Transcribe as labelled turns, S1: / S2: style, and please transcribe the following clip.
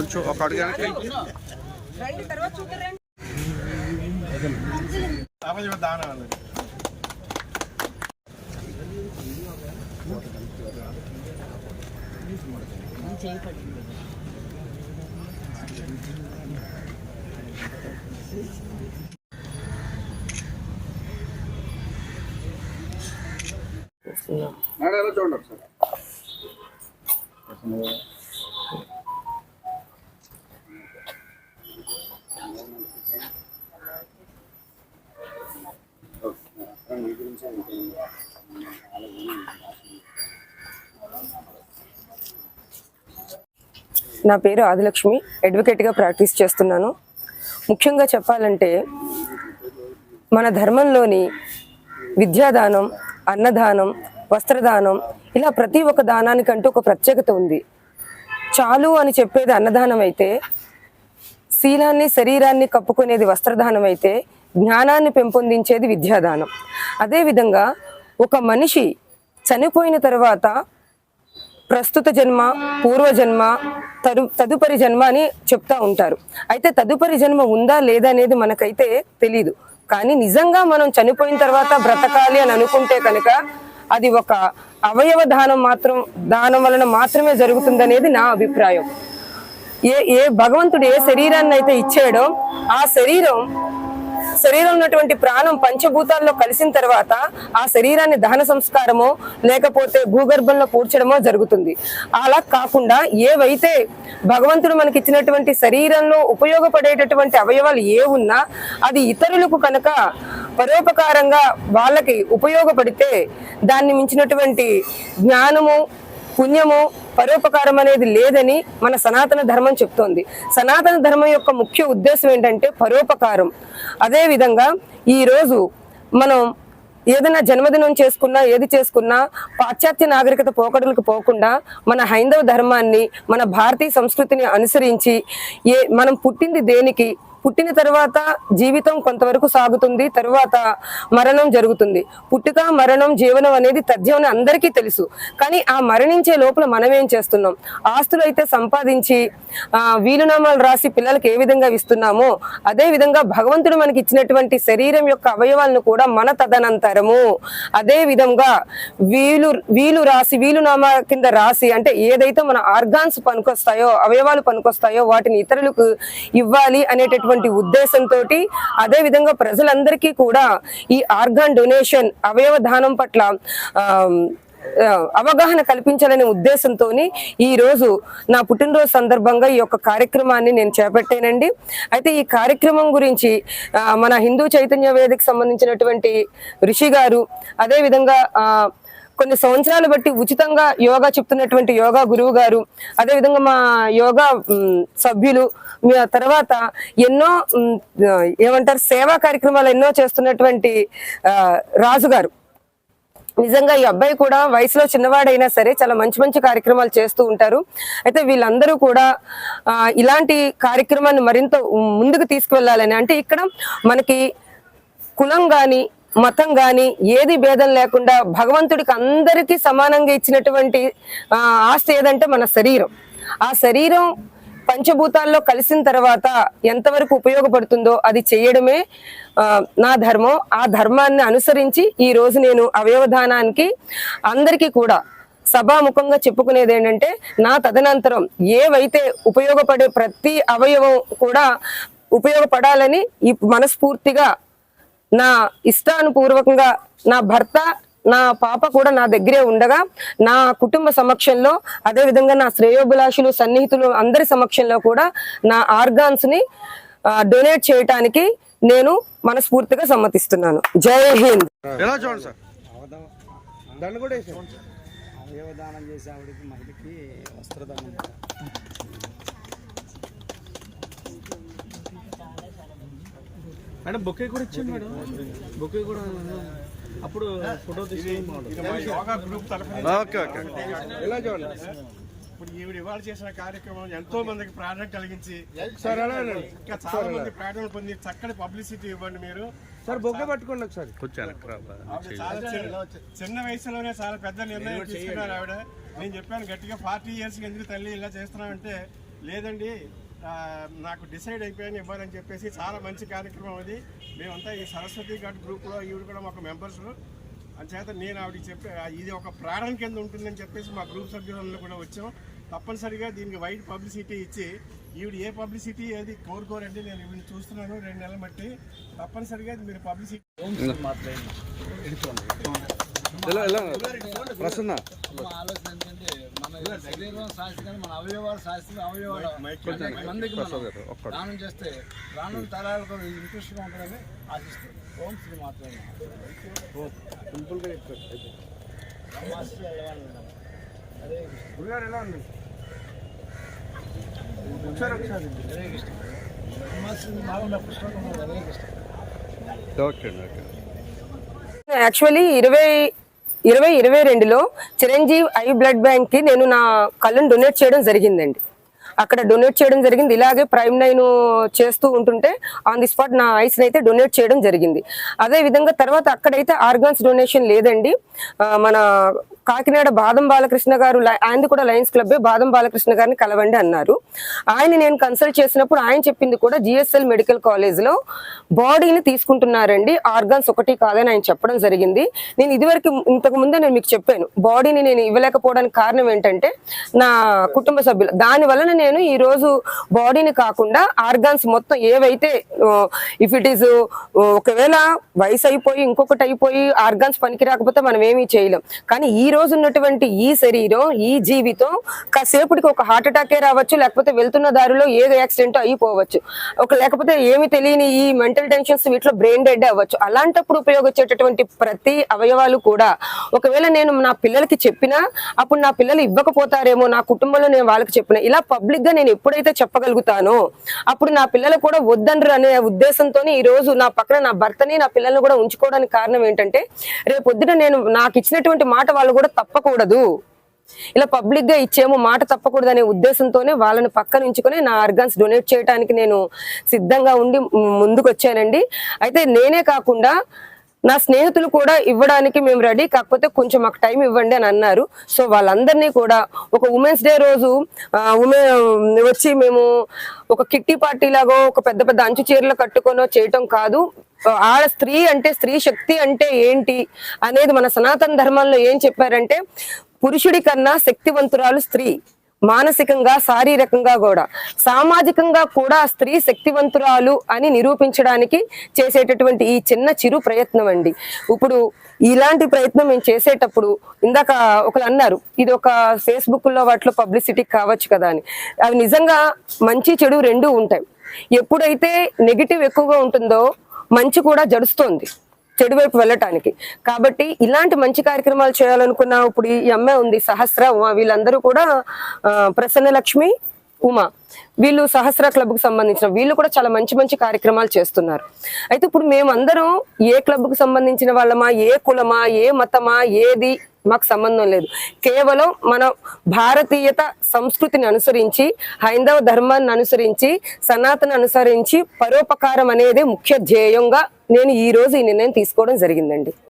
S1: కొంచెం ఒక అడుగు వెనక్కి.
S2: రండి తర్వాత చూద్దరు రండి
S1: మేడం ఎలా చూడండి ఒకసారి?
S2: నా పేరు ఆదిలక్ష్మి. అడ్వకేట్గా ప్రాక్టీస్ చేస్తున్నాను. ముఖ్యంగా చెప్పాలంటే మన ధర్మంలోని విద్యాదానం అన్నదానం వస్త్రదానం ఇలా ప్రతి ఒక్క దానానికంటూ ఒక ప్రత్యేకత ఉంది. చాలు అని చెప్పేది అన్నదానం అయితే శీలాన్ని శరీరాన్ని కప్పుకునేది వస్త్రదానం అయితే జ్ఞానాన్ని పెంపొందించేది విద్యాదానం. అదేవిధంగా ఒక మనిషి చనిపోయిన తర్వాత ప్రస్తుత జన్మ పూర్వజన్మ తరు తదుపరి జన్మ అని చెప్తా ఉంటారు. అయితే తదుపరి జన్మ ఉందా లేదా అనేది మనకైతే తెలీదు. కానీ నిజంగా మనం చనిపోయిన తర్వాత బ్రతకాలి అని అనుకుంటే కనుక అది ఒక అవయవ దానం మాత్రం దానం వలన మాత్రమే జరుగుతుందనేది నా అభిప్రాయం. ఏ ఏ భగవంతుడు ఏ శరీరాన్ని అయితే ఇచ్చాడో ఆ శరీరం శరీరం ఉన్నటువంటి ప్రాణం పంచభూతాల్లో కలిసిన తర్వాత ఆ శరీరాన్ని దహన సంస్కారమో లేకపోతే భూగర్భంలో పూడ్చడమో జరుగుతుంది. అలా కాకుండా ఏవైతే భగవంతుడు మనకి ఇచ్చినటువంటి శరీరంలో ఉపయోగపడేటటువంటి అవయవాలు ఏ ఉన్నా అది ఇతరులకు కనుక పరోపకారంగా వాళ్ళకి ఉపయోగపడితే దాన్ని మించినటువంటి జ్ఞానము పుణ్యము పరోపకారం అనేది లేదని మన సనాతన ధర్మం చెప్తోంది. సనాతన ధర్మం యొక్క ముఖ్య ఉద్దేశం ఏంటంటే పరోపకారం. అదేవిధంగా ఈరోజు మనం ఏదైనా జన్మదినం చేసుకున్నా ఏది చేసుకున్నా పాశ్చాత్య నాగరికత పోకడలకు పోకుండా మన హైందవ ధర్మాన్ని మన భారతీయ సంస్కృతిని అనుసరించి ఏ మనం పుట్టింది దేనికి పుట్టిన తర్వాత జీవితం కొంతవరకు సాగుతుంది తర్వాత మరణం జరుగుతుంది. పుట్టుక మరణం జీవనం అనేది తథ్యం అందరికీ తెలుసు. కానీ ఆ మరణించే లోపల మనం ఏం చేస్తున్నాం? ఆస్తులు అయితే సంపాదించి వీలునామాలు రాసి పిల్లలకి ఏ విధంగా ఇస్తున్నామో అదే విధంగా భగవంతుడు మనకి ఇచ్చినటువంటి శరీరం యొక్క అవయవాలను కూడా మన తదనంతరము. అదే విధంగా వీలు వీలు రాసి వీలునామా కింద రాసి అంటే ఏదైతే మన ఆర్గాన్స్ పనికొస్తాయో అవయవాలు పనికొస్తాయో వాటిని ఇతరులకు ఇవ్వాలి అనేటటువంటి ఉద్దేశంతో అదే విధంగా ప్రజలందరికీ కూడా ఈ ఆర్గాన్ డొనేషన్ అవయవ దానం పట్ల అవగాహన కల్పించాలనే ఉద్దేశంతో ఈ రోజు నా పుట్టినరోజు సందర్భంగా ఈ యొక్క కార్యక్రమాన్ని నేను చేపట్టానండి. అయితే ఈ కార్యక్రమం గురించి మన హిందూ చైతన్య వేదిక సంబంధించినటువంటి ఋషి గారు అదేవిధంగా కొన్ని సంవత్సరాలు బట్టి ఉచితంగా యోగా చెప్తున్నటువంటి యోగా గురువు గారు అదే విధంగా మా యోగా సభ్యులు తర్వాత ఎన్నో ఏమంటారు సేవా కార్యక్రమాలు ఎన్నో చేస్తున్నటువంటి రాజుగారు. నిజంగా ఈ అబ్బాయి కూడా వయసులో చిన్నవాడైనా సరే చాలా మంచి మంచి కార్యక్రమాలు చేస్తూ ఉంటారు. అయితే వీళ్ళందరూ కూడా ఇలాంటి కార్యక్రమాన్ని మరింత ముందుకు తీసుకువెళ్ళాలని. అంటే ఇక్కడ మనకి కులం కానీ మతం కానీ ఏది భేదం లేకుండా భగవంతుడికి అందరికీ సమానంగా ఇచ్చినటువంటి ఆస్తి ఏదంటే మన శరీరం. ఆ శరీరం పంచభూతాల్లో కలిసిన తర్వాత ఎంతవరకు ఉపయోగపడుతుందో అది చేయడమే నా ధర్మం. ఆ ధర్మాన్ని అనుసరించి ఈ రోజు నేను అవయవదానానికి అందరికీ కూడా సభాముఖంగా చెప్పుకునేది ఏంటంటే నా తదనంతరం ఏవైతే ఉపయోగపడే ప్రతి అవయవం కూడా ఉపయోగపడాలని ఈ మనస్ఫూర్తిగా నా ఇష్టానుపూర్వకంగా నా భర్త నా పాప కూడా నా దగ్గరే ఉండగా నా కుటుంబ సమక్షంలో అదే విధంగా నా శ్రేయోభిలాషులు సన్నిహితులు అందరి సమక్షంలో కూడా నా ఆర్గాన్స్ని డొనేట్ చేయటానికి నేను మనస్ఫూర్తిగా సమ్మతిస్తున్నాను. జై హింద్.
S3: అవయవదానం చేసే ఆవిడకి మహిళకి వస్త్రదానం. మేడం బొకే కూడా ఇచ్చాను మేడం. బొకే కూడా అప్పుడు ఫోటో తీసుకుని
S4: యోగా గ్రూప్ తరఫున
S1: ఓకే ఓకే
S3: ఎలా చూడండి?
S4: ఇప్పుడు ఈవిడ ఇవాళ చేసిన కార్యక్రమం ఎంతో మందికి ప్రేరణ కలిగించి
S3: సార్ అలా అనండి.
S4: ఇంకా చాలా మంది ప్రేరణ పొంది చక్కటి పబ్లిసిటీ ఇవ్వండి మీరు.
S3: సార్ పట్టుకోండి ఒకసారి.
S4: చిన్న- వయసులోనే చాలా పెద్ద నిర్ణయం తీసుకున్నారు ఆవిడ. నేను చెప్పాను గట్టిగా ఫార్టీ ఇయర్స్ ఎందుకు తల్లి ఇలా చేస్తున్నామంటే లేదండి నాకు డిసైడ్ అయిపోయాను ఇవ్వాలని చెప్పేసి చాలా మంచి కార్యక్రమం అది. మేమంతా ఈ సరస్వతి ఘాట్ గ్రూప్లో ఈవిడ కూడా ఒక మెంబర్స్ అంచేత నేను ఆవిడకి చెప్పి ఇది ఒక ప్రాణం కింద ఉంటుందని చెప్పేసి మా గ్రూప్ సభ్యులందరూ కూడా వచ్చాం. తప్పనిసరిగా దీనికి వైడ్ పబ్లిసిటీ ఇచ్చి ఈవిడ ఏ పబ్లిసిటీ ఏది కోరుకోరండి నేను ఈవిడ చూస్తున్నాను రెండు నెలలు బట్టి తప్పనిసరిగా మీరు పబ్లిసిటీ
S1: ప్రసన్న.
S3: ఆలోచన ఏంటంటే శరీరం శాస్త్రం కానీ మన అవయవాలు శాస్త్రం అవయవాలు మందికి దానం చేస్తే రానున్న తరాలకు ఇంట్రెస్ట్గా ఉంటుందని ఆశిస్తుంది ఓం శ్రీ మాత్రమే బ్రహ్మాస్త్రి హరే కృష్ణ.
S4: గురుగారు ఎలా ఉంది
S3: హరే కృష్ణ. బ్రహ్మాస్త్రి బాగున్న పుస్తకం Hare Krishna.
S1: Okay okay.
S2: Actually ఇరవై ఇరవై ఇరవై రెండులో చిరంజీవి ఐ బ్లడ్ బ్యాంక్కి నేను నా కళ్ళను డొనేట్ చేయడం జరిగిందండి. అక్కడ డొనేట్ చేయడం జరిగింది. ఇలాగే ప్రైమ్ నైన్ చేస్తూ ఉంటుంటే ఆన్ ది స్పాట్ నా ఐస్ని అయితే డొనేట్ చేయడం జరిగింది. అదే విధంగా తర్వాత అక్కడైతే ఆర్గాన్స్ డొనేషన్ లేదండి. మన కాకినాడ బాదం బాలకృష్ణ గారు ఆయనది కూడా లయన్స్ క్లబ్ బాదం బాలకృష్ణ గారిని కలవండి అన్నారు. ఆయన నేను కన్సల్ట్ చేసినప్పుడు ఆయన చెప్పింది కూడా జిఎస్ఎల్ మెడికల్ కాలేజ్లో బాడీని తీసుకుంటున్నారండి ఆర్గాన్స్ ఒకటి కాదని ఆయన చెప్పడం జరిగింది. నేను ఇదివరకు ఇంతకు ముందే నేను మీకు చెప్పాను బాడీని నేను ఇవ్వలేకపోవడానికి కారణం ఏంటంటే నా కుటుంబ సభ్యులు. దాని వలన నేను ఈ రోజు బాడీని కాకుండా ఆర్గాన్స్ మొత్తం ఏవైతే ఇఫ్ ఇట్ ఈస్ ఒకవేళ వయసు అయిపోయి ఇంకొకటి అయిపోయి ఆర్గాన్స్ పనికి రాకపోతే మనం ఏమీ చేయలేం. కానీ ఈ రోజు రోజు ఉన్నటువంటి ఈ శరీరం ఈ జీవితం కాసేపటికి ఒక హార్ట్ అటాకే రావచ్చు లేకపోతే వెళ్తున్న దారిలో ఏ యాక్సిడెంట్ అయిపోవచ్చు. ఒక లేకపోతే ఏమి తెలియని ఈ మెంటల్ టెన్షన్స్ వీటిలో బ్రెయిన్ డెడ్ అవ్వచ్చు. అలాంటప్పుడు ఉపయోగించేటటువంటి ప్రతి అవయవాలు కూడా ఒకవేళ నేను నా పిల్లలకి చెప్పినా అప్పుడు నా పిల్లలు ఇవ్వకపోతారేమో నా కుటుంబంలో నేను వాళ్ళకి చెప్పిన ఇలా పబ్లిక్గా నేను ఎప్పుడైతే చెప్పగలుగుతానో అప్పుడు నా పిల్లలు కూడా వద్దండ్రు అనే ఉద్దేశంతో ఈ రోజు నా పక్కన నా భర్తని నా పిల్లల్ని కూడా ఉంచుకోవడానికి కారణం ఏంటంటే రేపు పొద్దున నేను నాకు ఇచ్చినటువంటి మాట వాళ్ళు కూడా తప్పకూడదు. ఇలా పబ్లిక్గా ఇచ్చేమో మాట తప్పకూడదు అనే ఉద్దేశంతోనే వాళ్ళని పక్కన ఉంచుకొని నా ఆర్గాన్స్ డొనేట్ చేయడానికి నేను సిద్ధంగా ఉండి ముందుకు వచ్చానండి అయితే నేనే కాకుండా నా స్నేహితులు కూడా ఇవ్వడానికి మేము రెడీ కాకపోతే కొంచెం మాకు టైం ఇవ్వండి అని అన్నారు. సో వాళ్ళందరినీ కూడా ఒక ఉమెన్స్ డే రోజు ఉమెన్ వచ్చి మేము ఒక కిట్టి పార్టీ లాగో ఒక పెద్ద పెద్ద అంచు చీరలు కట్టుకొనో చేయటం కాదు. ఆడ స్త్రీ అంటే స్త్రీ శక్తి అంటే ఏంటి అనేది మన సనాతన ధర్మంలో ఏం చెప్పారంటే పురుషుడి కన్నా శక్తివంతురాలు స్త్రీ. మానసికంగా శారీరకంగా కూడా. సామాజికంగా కూడా స్త్రీ శక్తివంతురాలు అని నిరూపించడానికి చేసేటటువంటి ఈ చిన్న చిరు ప్రయత్నం అండి. ఇప్పుడు ఇలాంటి ప్రయత్నం మేము చేసేటప్పుడు ఇందాక ఒకరు అన్నారు ఇది ఒక ఫేస్బుక్లో వాటిలో పబ్లిసిటీ కావచ్చు కదా అని. అవి నిజంగా మంచి చెడు రెండూ ఉంటాయి. ఎప్పుడైతే నెగిటివ్ ఎక్కువగా ఉంటుందో మంచి కూడా జడుస్తోంది చెడు వైపు వెళ్ళటానికి. కాబట్టి ఇలాంటి మంచి కార్యక్రమాలు చేయాలనుకున్న ఇప్పుడు ఈ అమ్మాయి ఉంది సహస్ర ఉమా వీళ్ళందరూ కూడా ప్రసన్న లక్ష్మి ఉమా. వీళ్ళు సహస్ర క్లబ్కు సంబంధించిన వీళ్ళు కూడా చాలా మంచి మంచి కార్యక్రమాలు చేస్తున్నారు. అయితే ఇప్పుడు మేమందరం ఏ క్లబ్కు సంబంధించిన వాళ్ళమా ఏ కులమా ఏ మతమా ఏది మాకు సంబంధం లేదు. కేవలం మన భారతీయత సంస్కృతిని అనుసరించి హైందవ ధర్మాన్ని అనుసరించి సనాతన అనుసరించి పరోపకారం అనేది ముఖ్య ధ్యేయంగా నేను ఈ రోజు ఈ నిర్ణయం తీసుకోవడం జరిగిందండి.